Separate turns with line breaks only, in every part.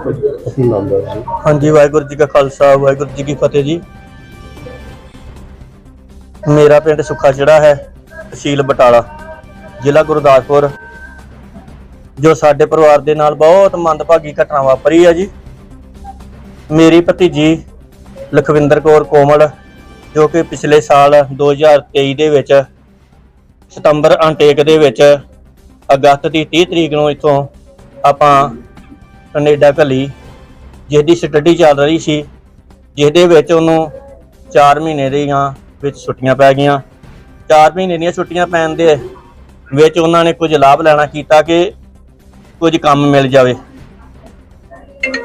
ਆਪਣਾ ਨਾਮ ਦੱਸ ਦਿਓ
ਹਾਂਜੀ, ਵਾਹਿਗੁਰੂ ਜੀ ਕਾ ਖਾਲਸਾ, ਵਾਹਿਗੁਰੂ ਜੀ ਕੀ ਫਤਿਹ ਜੀ। ਮੇਰਾ ਪਿੰਡ ਸੁੱਖਾ ਜਿਹੜਾ ਹੈ, ਤਹਿਸੀਲ ਬਟਾਲਾ, ਜ਼ਿਲ੍ਹਾ ਗੁਰਦਾਸਪੁਰ, ਜੋ ਸਾਡੇ ਪਰਿਵਾਰ ਦੇ ਨਾਲ ਬਹੁਤ ਮੰਦਭਾਗੀ ਘਟਨਾ ਵਾਪਰੀ ਹੈ ਜੀ। ਮੇਰੀ ਭਤੀਜੀ ਲਖਵਿੰਦਰ ਕੌਰ ਕੋਮਲ, ਜੋ ਕਿ ਪਿਛਲੇ ਸਾਲ 2023 ਦੇ ਵਿੱਚ ਸਤੰਬਰ ਅੰਟੇਕ ਦੇ ਵਿੱਚ ਅਗਸਤ ਦੀ 30 ਤਰੀਕ ਨੂੰ ਇੱਥੋਂ ਆਪਾਂ ਕੈਨੇਡਾ ਘੱਲੀ ਜਿਸ ਦੀ ਸਟੱਡੀ ਚੱਲ ਰਹੀ ਸੀ ਜਿਸ ਦੇ ਵਿੱਚ ਉਹਨੂੰ 4 ਮਹੀਨੇ ਦੀਆਂ ਵਿੱਚ ਛੁੱਟੀਆਂ ਪੈ ਗਈਆਂ। 4 ਮਹੀਨੇ ਦੀਆਂ ਛੁੱਟੀਆਂ ਪੈਣ ਦੇ ਵਿੱਚ ਉਹਨਾਂ ਨੇ ਕੁਝ ਲਾਭ ਲੈਣਾ ਕੀਤਾ ਕਿ ਕੁਝ ਕੰਮ ਮਿਲ ਜਾਵੇ।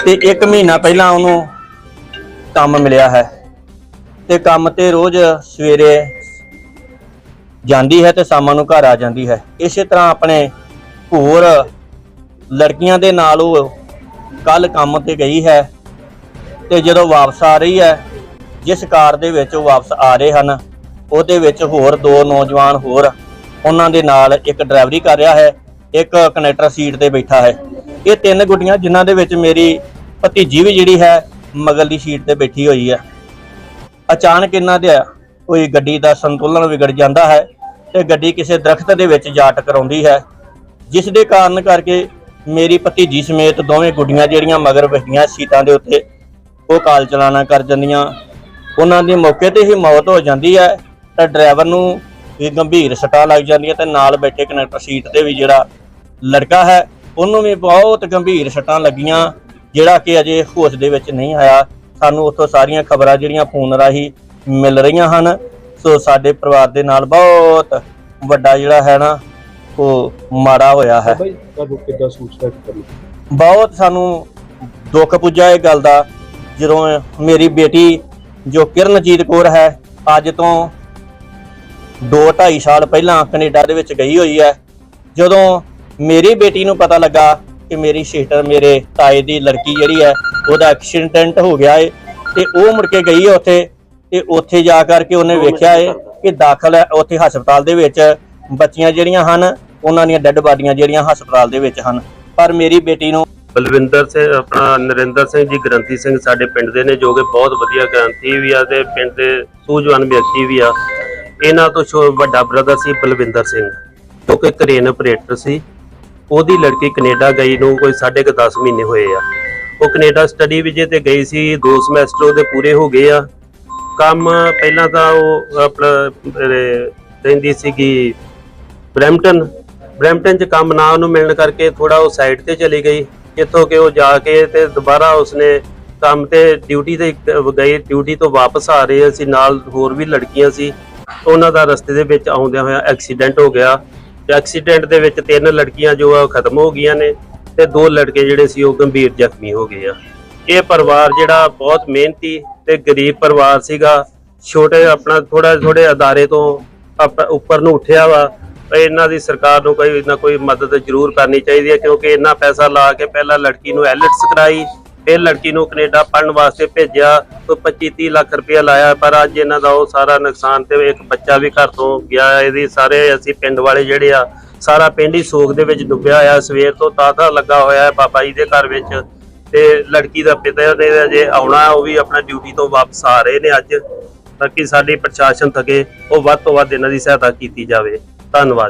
ਤੇ 1 ਮਹੀਨਾ ਪਹਿਲਾਂ ਉਹਨੂੰ ਕੰਮ ਮਿਲਿਆ ਹੈ। ਤੇ ਕੰਮ ਤੇ ਰੋਜ਼ ਸਵੇਰੇ ਜਾਂਦੀ ਹੈ ਤੇ ਸ਼ਾਮਾਂ ਨੂੰ ਘਰ ਆ ਜਾਂਦੀ ਹੈ। ਇਸੇ ਤਰ੍ਹਾਂ ਆਪਣੇ ਹੋਰ ਲੜਕੀਆਂ ਦੇ ਨਾਲ ਉਹ ਕੱਲ ਕੰਮ ਤੇ ਗਈ ਹੈ ਤੇ ਜਦੋਂ ਵਾਪਸ ਆ ਰਹੀ ਹੈ, ਜਿਸ ਕਾਰ ਦੇ ਵਿੱਚ ਉਹ ਵਾਪਸ ਆ ਰਹੇ ਹਨ, ਉਹਦੇ ਵਿੱਚ ਹੋਰ ਦੋ ਨੌਜਵਾਨ ਹੋਰ ਉਹਨਾਂ ਦੇ ਨਾਲ ਇੱਕ ਡਰਾਈਵਰੀ ਕਰ ਰਿਹਾ ਹੈ, ਇੱਕ ਕਨੈਕਟਰ ਸੀਟ ਤੇ ਬੈਠਾ ਹੈ। ਇਹ ਤਿੰਨ ਗੁੱਡੀਆਂ ਜਿਨ੍ਹਾਂ ਦੇ ਵਿੱਚ ਮੇਰੀ ਭਤੀਜੀ ਵੀ ਜਿਹੜੀ ਹੈ, ਮਗਲ ਦੀ ਸੀਟ ਤੇ ਬੈਠੀ ਹੋਈ ਹੈ। ਅਚਾਨਕ ਇਹਨਾਂ ਦੇ ਕੋਈ ਗੱਡੀ ਦਾ ਸੰਤੁਲਨ ਵਿਗੜ ਜਾਂਦਾ ਹੈ ਤੇ ਗੱਡੀ ਕਿਸੇ ਦਰਖਤ ਦੇ ਵਿੱਚ ਜਾ ਟਕਰਾਉਂਦੀ ਹੈ, ਜਿਸ ਦੇ ਕਾਰਨ ਕਰਕੇ ਮੇਰੀ ਭਤੀਜੀ ਸਮੇਤ ਦੋਵੇਂ ਗੁੱਡੀਆਂ ਜਿਹੜੀਆਂ ਮਗਰ ਬੈਠੀਆਂ ਸੀਟਾਂ ਦੇ ਉੱਤੇ, ਉਹ ਕਾਲ ਚਲਾਣਾ ਕਰ ਜਾਂਦੀਆਂ। ਉਹਨਾਂ ਦੀ ਮੌਕੇ ਤੇ ਹੀ ਮੌਤ ਹੋ ਜਾਂਦੀ ਹੈ, ਤਾਂ ਡਰਾਈਵਰ ਨੂੰ ਵੀ ਗੰਭੀਰ ਸੱਟਾਂ ਲੱਗ ਜਾਂਦੀਆਂ ਤੇ ਨਾਲ ਬੈਠੇ ਕਨੈਕਟਰ ਸੀਟ ਤੇ ਵੀ ਜਿਹੜਾ ਲੜਕਾ ਹੈ, ਉਹਨੂੰ ਵੀ ਬਹੁਤ ਗੰਭੀਰ ਸੱਟਾਂ ਲੱਗੀਆਂ, ਜਿਹੜਾ ਕਿ ਅਜੇ ਹੋਸ਼ ਦੇ ਵਿੱਚ ਨਹੀਂ ਆਇਆ। ਸਾਨੂੰ ਉੱਥੋਂ ਸਾਰੀਆਂ ਖਬਰਾਂ ਜਿਹੜੀਆਂ ਫੋਨ ਰਾਹੀਂ ਮਿਲ ਰਹੀਆਂ ਹਨ। ਸੋ ਸਾਡੇ ਪਰਿਵਾਰ ਦੇ ਨਾਲ ਬਹੁਤ ਵੱਡਾ ਜਿਹੜਾ ਹੈ ਨਾ ਉਹ ਮਾੜਾ ਹੋਇਆ ਹੈ।
ਬਾਈ ਤੁਹਾਨੂੰ ਕਿੱਦਾਂ ਸੂਚਨਾ ਕਰਨੀ?
ਬਹੁਤ ਸਾਨੂੰ ਦੁੱਖ ਪੁੱਜਾ ਇਹ ਗੱਲ ਦਾ ਜਦੋਂ ਮੇਰੀ ਬੇਟੀ ਜੋ ਕਿਰਨਜੀਤ ਕੌਰ ਹੈ ਅੱਜ ਤੋਂ 2.5 ਸਾਲ ਪਹਿਲਾਂ ਕੈਨੇਡਾ ਦੇ ਵਿੱਚ ਗਈ ਹੋਈ ਹੈ। ਜਦੋਂ ਮੇਰੀ ਬੇਟੀ ਨੂੰ ਪਤਾ ਲੱਗਾ ਕਿ ਮੇਰੀ ਸਿਸਟਰ ਮੇਰੇ ਤਾਏ ਦੀ ਲੜਕੀ ਜਿਹੜੀ ਹੈ ਉਹਦਾ ਐਕਸੀਡੈਂਟ ਹੋ ਗਿਆ ਏ ਤੇ ਉਹ ਮੁੜ ਕੇ ਗਈ ਹੈ ਉੱਥੇ ਤੇ ਉੱਥੇ ਜਾ ਕਰਕੇ ਉਹਨੇ ਵੇਖਿਆ ਏ ਕਿ ਦਾਖਲ ਹੈ ਉੱਥੇ ਹਸਪਤਾਲ ਦੇ ਵਿੱਚ। ਬੱਚੀਆਂ ਜਿਹੜੀਆਂ ਹਨ ਉਹਨਾਂ ਦੀਆਂ ਡੈੱਡ ਬਾਡੀਆਂ ਜਿਹੜੀਆਂ ਹਸਪਤਾਲ ਦੇ ਵਿੱਚ ਹਨ। ਪਰ ਮੇਰੀ ਬੇਟੀ ਨੂੰ
ਬਲਵਿੰਦਰ ਸਿੰਘ ਆਪਣਾ ਨਰਿੰਦਰ ਸਿੰਘ ਜੀ ਗ੍ਰੰਥੀ ਸਿੰਘ ਸਾਡੇ ਪਿੰਡ ਦੇ ਨੇ ਜੋ ਕਿ ਬਹੁਤ ਵਧੀਆ ਗ੍ਰੰਥੀ ਵੀ ਆ ਤੇ ਪਿੰਡ ਦੇ ਸੂਝਵਾਨ ਵਿਅਕਤੀ ਵੀ ਆ। ਇਹਨਾਂ ਤੋਂ ਵੱਡਾ ਬ੍ਰਦਰ ਸੀ ਬਲਵਿੰਦਰ ਸਿੰਘ ਜੋ ਕਿ ਕਰੇਨ ਆਪਰੇਟਰ ਸੀ। ਉਹਦੀ ਲੜਕੀ ਕੈਨੇਡਾ ਗਈ ਨੂੰ ਕੋਈ 10.5 ਮਹੀਨੇ ਹੋਏ ਆ। ਉਹ ਕੈਨੇਡਾ ਸਟੱਡੀ ਵਿਜੇ ਤੇ ਗਈ ਸੀ ਦੋ ਸਮੈਸਟਰ ਉਹਦੇ ਪੂਰੇ ਹੋ ਗਏ ਆ। ਕੰਮ ਪਹਿਲਾਂ ਤਾਂ ਉਹ ਆਪਣਾ ਅਹ, ਰਹਿੰਦੀ ਸੀਗੀ ਬਰੈਂਪਟਨ। ਬਰੈਂਪਟਨ 'ਚ ਕੰਮ ਨਾ ਉਹਨੂੰ ਮਿਲਣ ਕਰਕੇ ਥੋੜਾ ਉਹ ਸਾਈਡ ਤੇ ਚਲੀ ਗਈ। ਜਿੱਥੋਂ ਕਿ ਉਹ ਜਾ ਕੇ ਤੇ ਦੁਬਾਰਾ ਉਸਨੇ ਕੰਮ ਤੇ ਡਿਊਟੀ ਤੇ ਗਏ ਡਿਊਟੀ ਤੋਂ ਵਾਪਸ ਆ ਰਹੇ ਸੀ। ਨਾਲ ਹੋਰ ਵੀ ਲੜਕੀਆਂ ਸੀ। ਉਹਨਾਂ ਦਾ ਰਸਤੇ ਦੇ ਵਿੱਚ ਆਉਂਦਿਆਂ ਹੋਇਆ ਐਕਸੀਡੈਂਟ ਹੋ ਗਿਆ। ਐਕਸੀਡੈਂਟ ਦੇ ਵਿੱਚ ਤਿੰਨ ਲੜਕੀਆਂ ਜੋ ਆ ਉਹ ਖਤਮ ਹੋ ਗਈਆਂ ਨੇ ਤੇ ਦੋ ਲੜਕੇ ਜਿਹੜੇ ਸੀ ਉਹ ਗੰਭੀਰ ਜ਼ਖਮੀ ਹੋ ਗਏ ਆ। ਇਹ ਪਰਿਵਾਰ ਜਿਹੜਾ ਬਹੁਤ ਮਿਹਨਤੀ ਤੇ ਗਰੀਬ ਪਰਿਵਾਰ ਸੀਗਾ। ਛੋਟੇ ਆਪਣਾ ਥੋੜਾ ਥੋੜੇ ਅਦਾਰੇ ਤੋਂ ਆਪ- ਉੱਪਰ ਨੂੰ ਉੱਠਿਆ ਵਾ। ਇਹਨਾਂ ਦੀ ਸਰਕਾਰ ਨੂੰ ਕੋਈ ਨਾ ਕੋਈ ਮਦਦ ਜ਼ਰੂਰ ਕਰਨੀ ਚਾਹੀਦੀ ਹੈ, ਕਿਉਂਕਿ ਇੰਨਾ ਪੈਸਾ ਲਾ ਕੇ ਪਹਿਲਾਂ ਲੜਕੀ ਨੂੰ ਐਲਿਟਸ ਕਰਾਈ, ਫਿਰ ਲੜਕੀ ਨੂੰ ਕੈਨੇਡਾ ਪੜਨ ਵਾਸਤੇ ਭੇਜਿਆ ਤੋਂ 25 30 ਲੱਖ ਰੁਪਇਆ ਲਾਇਆ, ਪਰ ਅੱਜ ਇਹਨਾਂ ਦਾ ਉਹ ਸਾਰਾ ਨੁਕਸਾਨ ਤੇ ਇੱਕ ਬੱਚਾ ਵੀ ਘਰ ਤੋਂ ਗਿਆ, ਇਹਦੀ ਸਾਰੇ ਅਸੀਂ ਪਿੰਡ ਵਾਲੇ ਜਿਹੜੇ ਆ, ਸਾਰਾ ਪਿੰਡ ਹੀ ਸੋਗ ਦੇ ਵਿੱਚ ਡੁੱਬਿਆ ਹੋਇਆ, ਸਵੇਰ ਤੋਂ ਤਾਤਾ ਲੱਗਾ ਹੋਇਆ ਹੈ ਬਾਬਾ ਜੀ ਦੇ ਘਰ ਵਿੱਚ, ਤੇ ਲੜਕੀ ਦਾ ਪਿਤਾ ਨੇ ਜੇ ਆਉਣਾ, ਉਹ ਵੀ ਆਪਣਾ ਡਿਊਟੀ ਤੋਂ ਵਾਪਸ ਆ ਰਹੇ ਨੇ ਅੱਜ, ਤਾਂ ਕਿ ਸਾਡੀ ਪ੍ਰਸ਼ਾਸਨ ਥਕੇ, ਉਹ ਵੱਧ ਤੋਂ ਵੱਧ ਇਹਨਾਂ ਦੀ ਸਹਾਇਤਾ ਕੀਤੀ ਜਾਵੇ। ਧੰਨਵਾਦ